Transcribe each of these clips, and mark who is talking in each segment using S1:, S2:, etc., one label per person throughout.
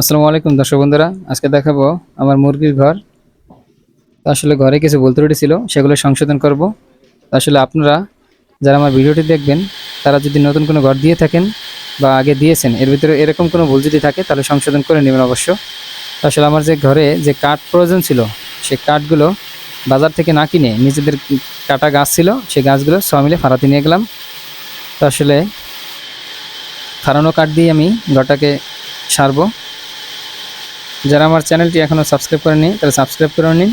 S1: আসসালামু আলাইকুম দর্শক বন্ধুরা, আজকে দেখাবো আমার মুরগির ঘর। আসলে ঘরে কিছু ভুল ত্রুটি ছিল, সেগুলো সংশোধন করব। আসলে আপনারা যারা আমার ভিডিওটি দেখবেন, তারা যদি নতুন কোনো ঘর দিয়ে থাকেন বা আগে দিয়েছেন, এর ভিতরে এরকম কোনো ভুল যদি থাকে, তাহলে সংশোধন করে নেবেন অবশ্য। আসলে আমার যে ঘরে যে কাঠ প্রয়োজন ছিল, সে কাঠগুলো বাজার থেকে না কিনে নিজেদের কাটা গাছ ছিল সেই গাছগুলো সব মিলে ফাড়াতে নিয়ে গেলাম। তো আসলে ফাড়ানো কাঠ দিয়ে আমি ঘরটাকে সারবো। যারা আমার চ্যানেলটি এখনও সাবস্ক্রাইব করেনি তারা সাবস্ক্রাইব করে নিন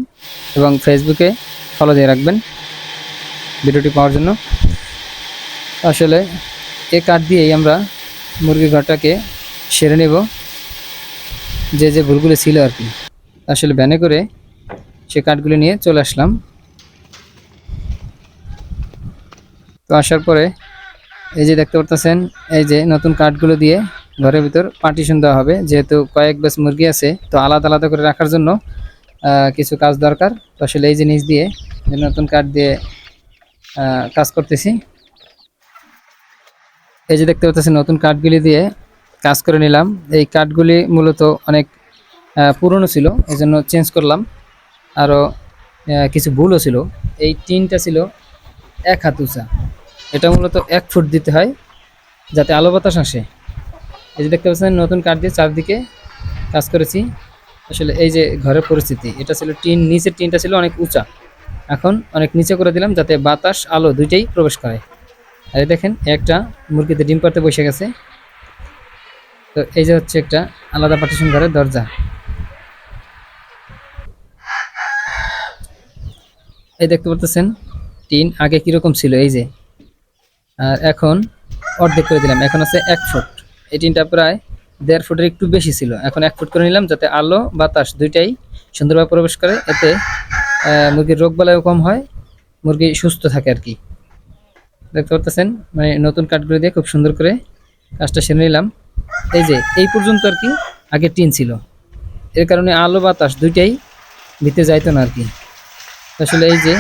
S1: এবং ফেসবুকে ফলো দিয়ে রাখবেন ভিডিওটি পাওয়ার জন্য। আসলে এ কার্ড দিয়েই আমরা মুরগির ঘরটাকে সেরে নেব। যে যে ভুলগুলো ছিল আর কি। আসলে ব্যানে করে সে কাঠগুলো নিয়ে চলে আসলাম। তো আসার পরে এই যে দেখতে পারতেছেন, এই যে নতুন কাঠগুলো দিয়ে ঘরের ভিতর পার্টিশন দেওয়া হবে। যেহেতু কয়েক বেশ মুরগি আছে, তো আলাদা আলাদা করে রাখার জন্য কিছু কাজ দরকার। তো আসলে এই জিনিস দিয়ে নতুন কাঠ দিয়ে কাজ করতেছি। এই যে দেখতে পাচ্ছেন, নতুন কাঠগুলি দিয়ে কাজ করে নিলাম। এই কাঠগুলি মূলত অনেক পুরনো ছিল এই জন্য চেঞ্জ করলাম আরও কিছু ভুলও ছিল। এই টিনটা ছিল এক হাত উঁচা। এটা মূলত এক ফুট দিতে হয়, যাতে আলো বাতাস আসে। এই যে দেখতে পাচ্ছেন, নতুন কাঠ দিয়ে চারদিকে কাজ করেছি। আসলে এই যে ঘরের পরিস্থিতি, এটা ছিল টিন, নিচের টিনটা ছিল অনেক উঁচা। এখন অনেক নিচে করে দিলাম যাতে বাতাস, আলো দুইটাই প্রবেশ করে। আর এই দেখেন একটা মুরগিতে ডিম পাড়তে বসে গেছে। তো এই যে হচ্ছে একটা আলাদা পার্টিশন ঘরের দরজা। এই দেখতে পারতেছেন, টিন আগে কীরকম ছিল এই যে। আর এখন অর্ধেক করে দিলাম, এখন আছে এক ফুট। এই টিনটা প্রায় দেড় ফুটের একটু বেশি ছিল। এখন এক ফুট করে নিলাম যাতে আলো, বাতাস দুইটাই সুন্দরভাবে প্রবেশ করে। এতে মুরগির রোগ বালাইও কম হয়, মুরগি সুস্থ থাকে আর কি। দেখতে পারতেছেন? মানে নতুন কাঠগুলো দিয়ে খুব সুন্দর করে কাজটা সেরে নিলাম। এই যে, এই পর্যন্ত আর কি আগে টিন ছিল। এর কারণে আলো, বাতাস দুইটাই ভিতরে যাইতো না আর কি। আসলে এই যে,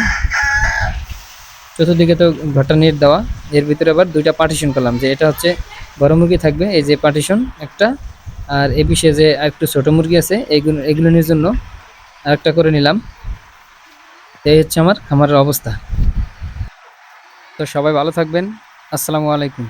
S1: চতুর্দিকে তো ঘরটা নেট দেওয়া, এর ভিতরে আবার দুইটা পার্টিশন করলাম যে এটা হচ্ছে বড় মুরগি থাকবে, এই যে পার্টিশন একটা, আর এ পিসে যে একটু ছোট মুরগি আছে, এইগুলো এগুলোর জন্য আরেকটা করে নিলাম। এই হচ্ছে আমার খামারের অবস্থা। তো সবাই ভালো থাকবেন। আসসালামু আলাইকুম।